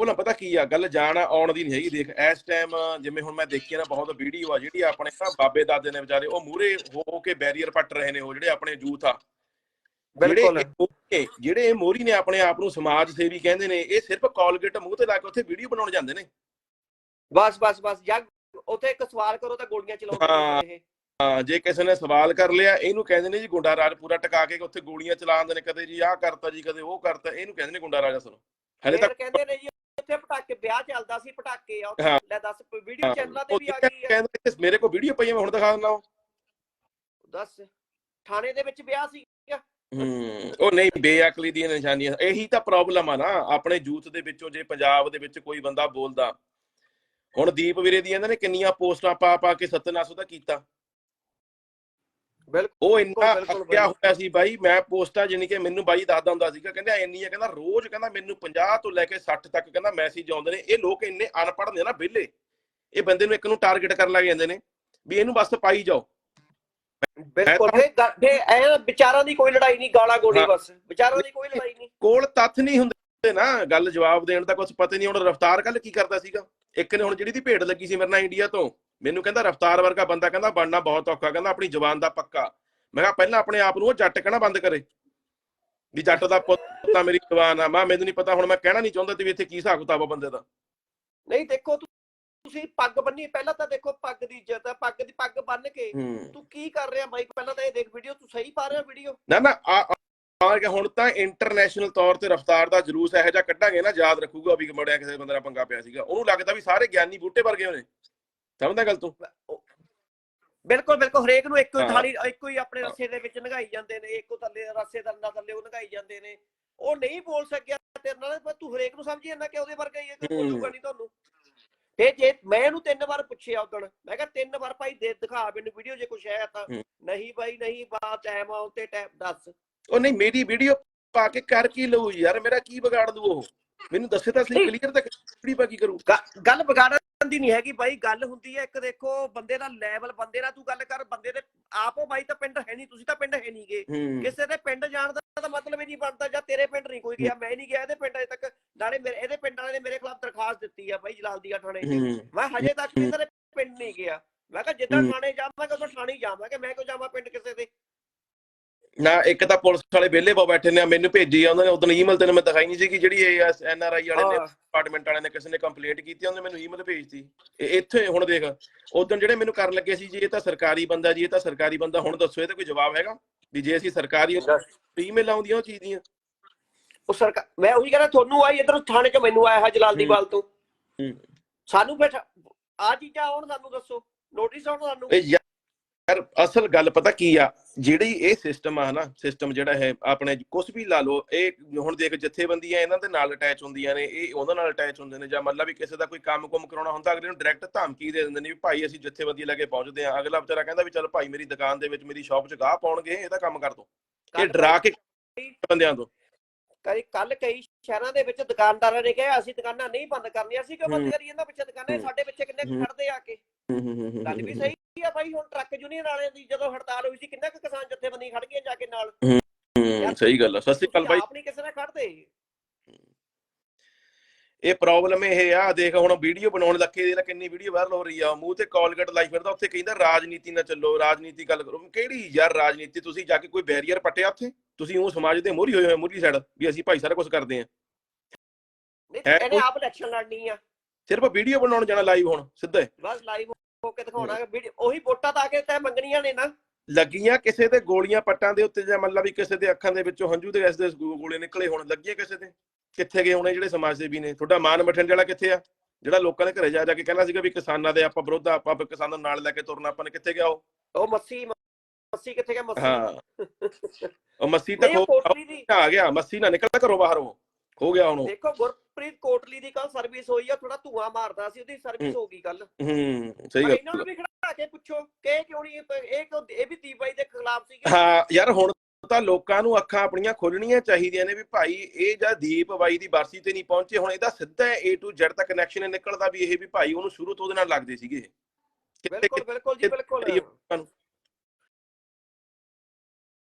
Problem ਪਤਾ ਕੀ ਆ ਗੱਲ ਜਾਣ ਆਉਣ ਦੀ ਨਹੀਂ ਹੈਗੀ ਦੇਖ ਇਸ ਟਾਈਮ ਜਿਵੇਂ ਹੁਣ ਮੈਂ ਦੇਖੀ ਨਾ ਬਹੁਤ ਵੀਡੀਓ ਆ ਜਿਹੜੀ ਆਪਣੇ ਨਾ ਬਾਬੇ ਦਾਦੇ ਨੇ ਵਿਚਾਰੇ ਉਹ ਮੂਰੇ ਹੋ ਕੇ ਬੈਰੀਅਰ ਪੱਟ ਰਹੇ ਨੇ ਉਹ ਜਿਹੜੇ ਆਪਣੇ ਯੂਥ ਆ। ਬਿਲਕੁਲ। ਜਿਹੜੇ ਇਹ ਮੋਰੀ ਨੇ ਆਪਣੇ ਆਪ ਨੂੰ ਸਮਾਜ ਸੇਵੀ ਕਹਿੰਦੇ ਨੇ ਇਹ ਸਿਰਫ ਕਾਲਗੇਟ ਮੂੰਹ ਤੇ ਲਾ ਕੇ ਉੱਥੇ ਵੀਡੀਓ ਬਣਾਉਣ ਜਾਂਦੇ ਨੇ। ਬਸ ਬਸ ਬਸ ਜੱਗ ਉੱਥੇ ਇੱਕ ਸਵਾਲ ਕਰੋ ਤਾਂ ਗੋਲੀਆਂ ਚਲਾਉਂਦੇ। ਨੇ ਇਹ। ਹਾਂ ਜੇ ਕਿਸੇ ਨੇ ਸਵਾਲ ਕਰ ਲਿਆ ਇਹਨੂੰ ਕਹਿੰਦੇ ਨੇ ਜੀ ਗੁੰਡਾ ਰਾਜ ਪੂਰਾ ਟਿਕਾ ਕੇ ਉੱਥੇ ਗੋਲੀਆਂ ਚਲਾਉਂਦੇ ਨੇ ਕਦੇ ਜੀ ਆਹ ਕਰਤਾ ਜੀ ਕਦੇ ਉਹ ਕਰਤਾ ਇਹਨੂੰ ਕਹਿੰਦੇ ਨੇ ਗੁੰਡਾ ਰਾਜ ਅਸਲ ਹਲੇ ਤੱਕ ਕਹਿੰਦੇ ਨੇ ਜੀ ਉੱਥੇ ਪਟਾਕੇ ਵਿਆਹ ਚੱਲਦਾ ਸੀ ਪਟਾਕੇ ਆ ਉੱਥੇ। ਲੈ ਦੱਸ ਵੀਡੀਓ ਚੈਨਲਾਂ ਤੇ ਵੀ ਆ ਗਈ ਆ? ਕਹਿੰਦੇ ਮੇਰੇ ਕੋਲ ਵੀਡੀਓ ਪਈ ਆ ਮੈਂ ਹੁਣ ਦਿਖਾ ਦਿੰਦਾ ਉਹ ਦੱਸ ਥਾਣੇ ਦੇ ਵਿੱਚ ਵਿਆਹ ਸੀ ਹੂੰ ਉਹ ਨਹੀਂ ਬੇਅਕਲੀ ਦੀਆਂ ਨਿਸ਼ਾਨੀਆਂ। ਇਹੀ ਤਾਂ ਪ੍ਰੋਬਲਮ ਆ ਨਾ ਆਪਣੇ ਯੂਥ ਦੇ ਵਿੱਚੋਂ ਜੇ ਪੰਜਾਬ ਦੇ ਵਿੱਚ ਕੋਈ ਬੰਦਾ ਬੋਲਦਾ। ਹੁਣ ਦੀਪ ਵੀਰੇ ਦੀਆਂ ਇਹਨਾਂ ਨੇ ਕਿੰਨੀਆਂ ਪੋਸਟਾਂ ਪਾ ਪਾ ਕੇ ਸਤਨਾਸ ਉਹਦਾ ਕੀਤਾ। ਉਹ ਇੰਨਾ ਅੱਕਿਆ ਹੋਇਆ ਸੀ ਬਾਈ ਮੈਂ ਪੋਸਟਾਂ ਜਾਨੀ ਕਿ ਮੈਨੂੰ ਬਾਈ ਦੱਸਦਾ ਹੁੰਦਾ ਸੀਗਾ ਕਹਿੰਦਾ ਇੰਨੀ ਆ ਕਹਿੰਦਾ ਰੋਜ਼ ਕਹਿੰਦਾ ਮੈਨੂੰ 50 ਤੋਂ ਲੈ ਕੇ 60 ਤੱਕ ਕਹਿੰਦਾ ਮੈਸੇਜ ਆਉਂਦੇ ਨੇ ਇਹ ਲੋਕ ਇੰਨੇ ਅਨਪੜ੍ਹ ਨੇ ਨਾ ਵਿਹਲੇ ਇਹ ਬੰਦੇ ਨੂੰ ਇੱਕ ਨੂੰ ਟਾਰਗੇਟ ਕਰਨ ਲੱਗ ਜਾਂਦੇ ਨੇ ਵੀ ਇਹਨੂੰ ਬਸ ਪਾਈ ਜਾਓ। ਬਿਲਕੁਲ ਫੇ ਐ ਵਿਚਾਰਾਂ ਦੀ ਕੋਈ ਲੜਾਈ ਨਹੀਂ ਗਾਲਾਂ ਗੋਲੀ। ਬਸ ਵਿਚਾਰਾਂ ਦੀ ਕੋਈ ਲੜਾਈ ਨਹੀਂ। ਕੋਲ ਤੱਥ ਨਹੀਂ ਹੁੰਦੇ ਨਾ ਗੱਲ ਜਵਾਬ ਦੇਣ ਦਾ ਕੁਝ ਪਤਾ ਨਹੀਂ ਹੁਣ ਰਫਤਾਰ ਕੱਲ ਕੀ ਕਰਦਾ ਸੀਗਾ? ਇੱਕ ਨੇ ਹੁਣ ਜਿਹੜੀ ਦੀ ਭੇਡ ਲੱਗੀ ਸੀ ਮੇਰੇ ਨਾਲ ਇੰਡੀਆ ਤੋਂ ਮੈਨੂੰ ਕਹਿੰਦਾ ਰਫਤਾਰ ਵਰਗਾ ਬੰਦਾ ਕਹਿੰਦਾ ਬਣਨਾ ਬਹੁਤ ਔਖਾ ਕਹਿੰਦਾ ਆਪਣੀ ਜ਼ੁਬਾਨ ਦਾ ਪੱਕਾ। ਮੈਂ ਕਿਹਾ ਪਹਿਲਾਂ ਆਪਣੇ ਆਪ ਨੂੰ ਉਹ ਜੱਟ ਕਹਿਣਾ ਬੰਦ ਕਰੇ? ਵੀ ਜੱਟ ਦਾ ਪੁੱਤ ਤਾਂ ਮੇਰੀ ਜ਼ੁਬਾਨ ਆ। ਮੈਂ ਮੈਨੂੰ ਨਹੀਂ ਪਤਾ ਹੁਣ ਮੈਂ ਕਹਿਣਾ ਨਹੀਂ ਚਾਹੁੰਦਾ ਤੇ ਵੀ ਇੱਥੇ ਕੀ ਹਿਸਾਬ ਕਿਤਾਬ ਆ ਬੰਦੇ ਦਾ। ਨਹੀਂ ਦੇਖੋ ਤੁਸੀਂ ਪੱਗ ਬੰਨੀ ਪਹਿਲਾਂ ਤਾਂ ਦੇਖੋ ਪੱਗ ਦੀ ਇੱਜ਼ਤ ਹੈ ਪੱਗ ਦੀ ਪੱਗ ਬੰਨ ਕੇ ਤੂੰ ਕੀ ਕਰ ਰਿਹਾ ਬਾਈ? ਪਹਿਲਾਂ ਤਾਂ ਇਹ ਦੇਖ ਵੀਡੀਓ ਤੂੰ ਸਹੀ ਪਾ ਰਿਹਾ ਵੀਡੀਓ? ਨਾ ਨਾ ਆ ਆ ਕੇ ਹੁਣ ਤਾਂ ਇੰਟਰਨੈਸ਼ਨਲ ਤੌਰ ਤੇ ਰਫਤਾਰ ਦਾ ਜਲੂਸ ਇਹੋ ਜਿਹਾ ਕੱਢਾਂਗੇ ਨਾ ਯਾਦ ਰੱਖੂਗਾ ਵੀ ਮੜਿਆ ਕਿਸੇ ਬੰਦੇ ਨਾਲ ਪੰਗਾ ਪਿਆ ਸੀਗਾ। ਉਹਨੂੰ ਲੱਗਦਾ ਵੀ ਸਾਰੇ ਗਿਆਨੀ ਬੂਟੇ ਵਰਗੇ ਹੋਣੇ ਸਮਝਦਾ ਗੱਲ ਤੂੰ ਬਿਲਕੁਲ ਬਿਲਕੁਲ ਹਰੇਕ ਨੂੰ ਇੱਕੋ ਹੀ। ਥਾਲੀ ਇੱਕੋ ਹੀ ਆਪਣੇ ਰਸੇ ਦੇ ਵਿੱਚ ਨਗਾਈ ਜਾਂਦੇ ਨੇ ਇੱਕੋ ਥੱਲੇ ਰਸੇ ਦਾ ਨਾ ਥੱਲੇ ਉਹ ਨਗਾਈ ਜਾਂਦੇ ਨੇ ਉਹ ਨਹੀਂ ਬੋਲ ਸਕਿਆ ਤੇਰੇ ਨਾਲ ਪਰ ਤੂੰ ਹਰੇਕ ਨੂੰ ਸਮਝੀ ਜਾਂਦਾ ਕਿ ਉਹਦੇ ਵਰਗਾ ਹੀ ਹੈ ਕਿ ਹੂੰ। ਬੋਲੂਗਾ ਨਹੀਂ ਤੁਹਾਨੂੰ ਫੇ ਜੇ ਮੈਂ ਇਹਨੂੰ ਤਿੰਨ ਵਾਰ ਪੁੱਛਿਆ ਉਦਣ ਮੈਂ ਕਿਹਾ ਤਿੰਨ ਵਾਰ ਭਾਈ ਦੇ ਦਿਖਾ ਮੈਨੂੰ ਵੀਡੀਓ ਜੇ ਕੁਛ ਹੈ ਤਾਂ। ਨਹੀਂ ਭਾਈ ਨਹੀਂ ਬਾਤ ਟਾਈਮ ਆਉਂ ਤੇ ਟਾਈਮ ਦੱਸ ਉਹ ਨਹੀਂ ਮੇਰੀ ਵੀਡੀਓ ਪਾ ਕੇ ਕਰ ਕੀ ਲਊ ਯਾਰ ਮੇਰਾ ਕੀ ਵਿਗਾੜ ਦੂ ਉਹ ਮੈਨੂੰ ਦੱਸੇ ਤਾਂ ਸਹੀ। ਕਲੀਅਰ ਤਾਂ ਵੀਡੀਓ ਪਾ ਕੀ ਕਰੂ ਗੱਲ ਵਿਗਾੜਨ ਦੀ ਨਹੀਂ ਹੈਗੀ ਬਾਈ ਗੱਲ ਹੁੰਦੀ ਹੈ ਇੱਕ ਦੇਖੋ ਬੰਦੇ ਦਾ ਲੈਵਲ ਬੰਦੇ ਨਾਲ ਤੂੰ ਗੱਲ ਕਰ ਬੰਦੇ ਦੇ ਆਪੋ ਬਾਈ ਤਾਂ ਪਿੰਡ ਹੈ ਨਹੀਂ ਤੁਸੀਂ ਤਾਂ ਪਿੰਡ ਹੈ ਨਹੀਂਗੇ ਕਿਸੇ ਦੇ ਪਿੰਡ ਜਾਣ ਦਾ ਤਾਂ ਮਤਲਬ ਹੀ ਨਹੀਂ ਬਣਦਾ ਜਾਂ ਤੇਰੇ ਪਿੰਡ ਨਹੀਂ ਕੋਈ ਗਿਆ ਮੈਂ ਨਹੀਂ ਗਿਆ ਇਹਦੇ ਪਿੰਡ ਅਜੇ ਤੱਕ। ਨਾਲੇ ਮੇਰੇ ਇਹਦੇ ਪਿੰਡ ਵਾਲੇ ਨੇ ਮੇਰੇ ਖਿਲਾਫ ਦਰਖਾਸਤ ਦਿੱਤੀ ਆ ਬਾਈ ਜਲਾਲਦੀਆ ਥਾਣੇ 'ਚ ਮੈਂ ਹਜੇ ਤੱਕ ਕਿਸੇ ਦੇ ਪਿੰਡ ਨਹੀਂ ਗਿਆ। ਮੈਂ ਕਿਹਾ ਜਿੱਦਾਂ। ਥਾਣੇ ਜਾਵਾਂਗਾ ਉਦੋਂ ਥਾਣੇ ਜਾਵਾਂਗਾ ਮੈਂ ਕਿਉਂ ਜਾਵਾਂ ਪਿੰਡ ਕਿਸੇ ਦੇ? ਨਾ ਇੱਕ ਤਾਂ ਪੁਲਿਸ ਵਾਲੇ ਵਿਹਲੇ ਪਾ ਬੈਠੇ ਨੇ ਮੈਨੂੰ ਭੇਜੀ ਆ ਉਹਨਾਂ ਨੇ ਉਦੋਂ ਈਮੇਲ ਤੈਨੂੰ ਮੈਂ ਦਿਖਾਈ ਨਹੀਂ ਸੀ ਕਿ ਜਿਹੜੀ ਐਨ ਆਰ ਆਈ ਵਾਲੇ ਨੇ। ਡਿਪਾਰਟਮੈਂਟ ਵਾਲੇ ਨੇ ਕਿਸੇ ਨੇ ਕੰਪਲੇਂਟ ਕੀਤੀ ਉਹਨੇ ਮੈਨੂੰ ਈਮੇਲ ਭੇਜਤੀ। ਇੱਥੇ ਹੁਣ ਦੇਖ ਉਦੋਂ ਜਿਹੜੇ ਮੈਨੂੰ ਕਰਨ ਲੱਗੇ ਸੀ ਜੀ ਇਹ ਤਾਂ ਸਰਕਾਰੀ ਬੰਦਾ ਜੀ ਇਹ ਤਾਂ ਸਰਕਾਰੀ ਬੰਦਾ ਹੁਣ ਦੱਸੋ ਇਹਦਾ ਕੋਈ ਜਵਾਬ ਹੈਗਾ? ਵੀ ਜੇ ਅਸੀਂ ਸਰਕਾਰੀ ਈਮੇਲ ਆਉਂਦੀਆਂ ਉਹ ਚੀਜ਼ ਦੀਆਂ। ਉਹ ਸਰਕਾਰ ਮੈਂ ਉਹੀ ਕਹਿੰਦਾ ਤੁਹਾਨੂੰ ਆਈ ਇਧਰ ਥਾਣੇ 'ਚ ਮੈਨੂੰ ਆਇਆ ਹੈ ਜਲਾਲਦੀਵਾਲ ਤੋਂ। ਸਾਨੂੰ ਫਿਰ ਆ ਚੀਜ਼ਾਂ ਆਉਣ ਸਾਨੂੰ ਦੱਸੋ। ਨੋਟਿਸ ਆਉਣ ਸਾਨੂੰ। ਯਾਰ ਅਸਲ ਗੱਲ ਪਤਾ ਕੀ ਆ? ਜਿਹੜੀ ਇਹ ਸਿਸਟਮ ਆ ਨਾ ਸਿਸਟਮ ਜਿਹੜਾ ਹੈ ਆਪਣੇ ਕੁਝ ਵੀ ਲਾ ਲਓ ਇਹ ਹੁਣ ਦੇਖ ਜਥੇਬੰਦੀਆਂ ਇਹਨਾਂ ਦੇ ਨਾਲ ਅਟੈਚ ਹੁੰਦੀਆਂ ਨੇ ਇਹ ਉਹਨਾਂ ਨਾਲ ਅਟੈਚ ਹੁੰਦੇ ਨੇ ਜਾਂ ਮਤਲਬ ਵੀ ਕਿਸੇ ਦਾ ਕੋਈ ਕੰਮ-ਕੁਮ ਕਰਾਉਣਾ ਹੁੰਦਾ ਅਗਲੇ ਨੂੰ ਡਾਇਰੈਕਟ ਧਮਕੀ ਦੇ ਦਿੰਦੇ ਨੇ ਵੀ ਭਾਈ ਅਸੀਂ ਜਥੇਬੰਦੀ ਲੈ ਕੇ ਪਹੁੰਚਦੇ ਆ ਅਗਲਾ ਵਿਚਾਰਾ ਕਹਿੰਦਾ ਵੀ ਚਲ ਭਾਈ ਮੇਰੀ ਦੁਕਾਨ ਦੇ ਵਿੱਚ ਮੇਰੀ ਸ਼ਾਪ 'ਚ ਗਾਹ ਪਾਉਣਗੇ ਇਹਦਾ ਕੰਮ ਕਰ ਦੋ। ਇਹ ਡਰਾ ਕੇ ਬੰਦਿਆਂ ਤੋਂ। ਕਈ ਕੱਲ ਕਈ ਸ਼ਹਿਰਾਂ ਦੇ ਵਿੱਚ ਦੁਕਾਨਦਾਰਾਂ ਨੇ ਕਿਹਾ ਅਸੀਂ ਦੁਕਾਨਾਂ ਨਹੀਂ ਬੰਦ ਕਰਨੀਆਂ ਅਸੀਂ ਕਿਉਂ ਬੰਦ। ਕਰੀਏ? ਇਹਨਾਂ ਪਿੱਛੇ ਦੁਕਾਨਾਂ ਸਾਡੇ ਪਿੱਛੇ ਕਿੰਨੇ। ਖੜਦੇ ਆ ਕੇ। ਗੱਲ ਵੀ ਸਹੀ ਆ ਬਾਈ ਹੁਣ ਟਰੱਕ ਯੂਨੀਅਨ ਵਾਲਿਆਂ ਦੀ ਜਦੋਂ ਹੜਤਾਲ ਹੋਈ ਸੀ ਕਿੰਨੇ ਕੁ ਕਿਸਾਨ ਜਥੇਬੰਦੀ ਖੜ ਗਈਆਂ ਜਾ ਕੇ ਨਾਲ? ਹੂੰ ਸਹੀ ਗੱਲ ਆ। ਸਤਿ ਸ਼੍ਰੀ ਅਕਾਲ ਬਾਈ। ਆਪ ਨਹੀਂ ਕਿਸੇ ਨਾਲ ਖੜਦੇ ਇਹ ਪ੍ਰੋਬਲਮ ਇਹ ਆ ਦੇਖ ਹੁਣ ਵੀਡੀਓ ਬਣਾਉਣ ਲੱਗੇ ਦੇ ਕਿੰਨੀ ਵੀਡੀਓ ਵਾਇਰਲ ਹੋ ਰਹੀ ਆ। ਮੂੰਹ ਤੇ ਕਾਲਗੇਟ ਲਾਈ ਫਿਰਦਾ ਉੱਥੇ ਕਹਿੰਦਾ ਰਾਜਨੀਤੀ ਨਾ ਚੱਲੋ ਰਾਜਨੀਤੀ ਗੱਲ ਕਰੋ। ਕਿਹੜੀ ਯਾਰ ਰਾਜਨੀਤੀ? ਤੁਸੀਂ ਜਾ ਕੇ ਕੋਈ ਬੈਰੀਅਰ ਪੱਟਿਆ ਉੱਥੇ? ਤੁਸੀਂ ਉਹ ਸਮਾਜ ਦੇ ਮੋਹਰੀ ਹੋਏ ਹੋਏ ਮੋਹਰੀ ਸਾਈਡ ਵੀ ਅਸੀਂ ਭਾਈ ਸਾਰਾ ਕੁਝ ਕਰਦੇ ਆ ਨਹੀਂ ਹੈ ਇਹਨੇ ਆਪ ਇਲੈਕਸ਼ਨ ਲੜਨੀ ਆ। ਸਿਰਫ ਵੀਡੀਓ ਬਣਾਉਣ ਜਾਣਾ ਲਾਈਵ ਹੁਣ ਸਿੱਧਾ ਹੀ। ਬਸ ਲਾਈਵ ਹੋ ਕੇ ਦਿਖਾਉਣਾ ਉਹੀ ਵੋਟਾਂ ਤਾਂ ਆ ਕੇ ਤੈ ਮੰਗਣੀਆਂ ਨੇ ਨਾ। ਲੱਗੀਆਂ ਕਿਸੇ ਦੇ ਗੋਲੀਆਂ ਪੱਟਾਂ ਦੇ ਉੱਤੇ ਜਾਂ ਮਤਲਬ ਵੀ ਕਿਸੇ ਦੇ ਅੱਖਾਂ ਦੇ ਵਿੱਚੋਂ ਹੰਝੂ ਦੇ ਗੈਸ ਦੇ ਗੋਲੇ ਨਿਕਲੇ ਹੁਣ ਲੱਗੀਆਂ ਕਿਸੇ ਦੇ? ਕਿੱਥੇ ਗਏ ਹੋਣੇ ਜਿਹੜੇ ਸਮਾਜ ਸੇਵੀ ਨੇ? ਤੁਹਾਡਾ ਮਾਨ ਬਠਿੰਡੇ ਵਾਲਾ ਕਿੱਥੇ ਆ? ਜਿਹੜਾ ਲੋਕਾਂ ਦੇ ਘਰੇ ਜਾ ਜਾ ਕੇ ਕਹਿੰਦਾ ਸੀਗਾ ਵੀ ਕਿਸਾਨਾਂ ਦੇ ਆਪਾਂ ਵਿਰੋਧ ਆਪਾਂ ਕਿਸਾਨਾਂ ਨੂੰ ਨਾਲ ਲੈ ਕੇ ਤੁਰਨਾ ਆਪਾਂ ਨੇ ਕਿੱਥੇ ਗਿਆ ਉਹ? ਉਹ ਮੱਸੀ ਮੱਸੀ ਕਿੱਥੇ ਗਿਆ? ਮੱਸੀ। ਹਾਂ। ਉਹ ਮੱਸੀ ਦੀ ਆ ਗਿਆ ਮੱਸੀ ਨਾ ਨਿਕਲ ਘਰੋਂ ਬਾਹਰ। ਉਹ ਹੋ ਗਿਆ ਹੁਣ ਉਹ। ਦੇਖੋ ਗੁਰਪ੍ਰੀਤ ਕੋਟਲੀ ਦੀ ਕੱਲ ਸਰਵਿਸ ਹੋਈ ਆ ਥੋੜਾ ਧੂਆਂ ਮਾਰਦਾ ਸੀ ਉਹਦੀ ਸਰਵਿਸ ਹੂੰ। ਗਈ ਕੱਲ ਹੂੰ ਸਹੀ ਪਰ ਇਹਨਾਂ ਗੱਲ ਨੂੰ ਵੀ ਖੜਾ ਕੇ ਪੁੱਛੋ ਕਿ ਕਿਉਂ ਨਹੀਂ ਇਹ ਕਿਉਂ ਇਹ ਵੀ ਦੀਪਾਈ ਦੇ ਖਿਲਾਫ ਸੀਗੇ ਹਾਂ ਯਾਰ ਹੁਣ ਤਾਂ ਲੋਕਾਂ ਨੂੰ ਅੱਖਾਂ ਆਪਣੀਆਂ ਖੋਲਣੀਆਂ ਚਾਹੀਦੀਆਂ ਨੇ ਵੀ ਭਾਈ ਇਹ ਜਾਂ ਦੀਪ ਬਾਈ ਦੀ ਬਰਸੀ ਤੇ ਨਹੀਂ ਪਹੁੰਚੇ ਹੁਣ ਇਹਦਾ ਸਿੱਧਾ A to Z ਤੱਕ ਕਨੈਕਸ਼ਨ ਨਿਕਲਦਾ ਵੀ ਇਹ ਵੀ ਭਾਈ ਉਹਨੂੰ ਸ਼ੁਰੂ ਤੋਂ ਉਹਦੇ ਨਾਲ ਲੱਗਦੇ ਸੀਗੇ ਬਿਲਕੁਲ ਬਿਲਕੁਲ ਜੀ ਬਿਲਕੁਲ।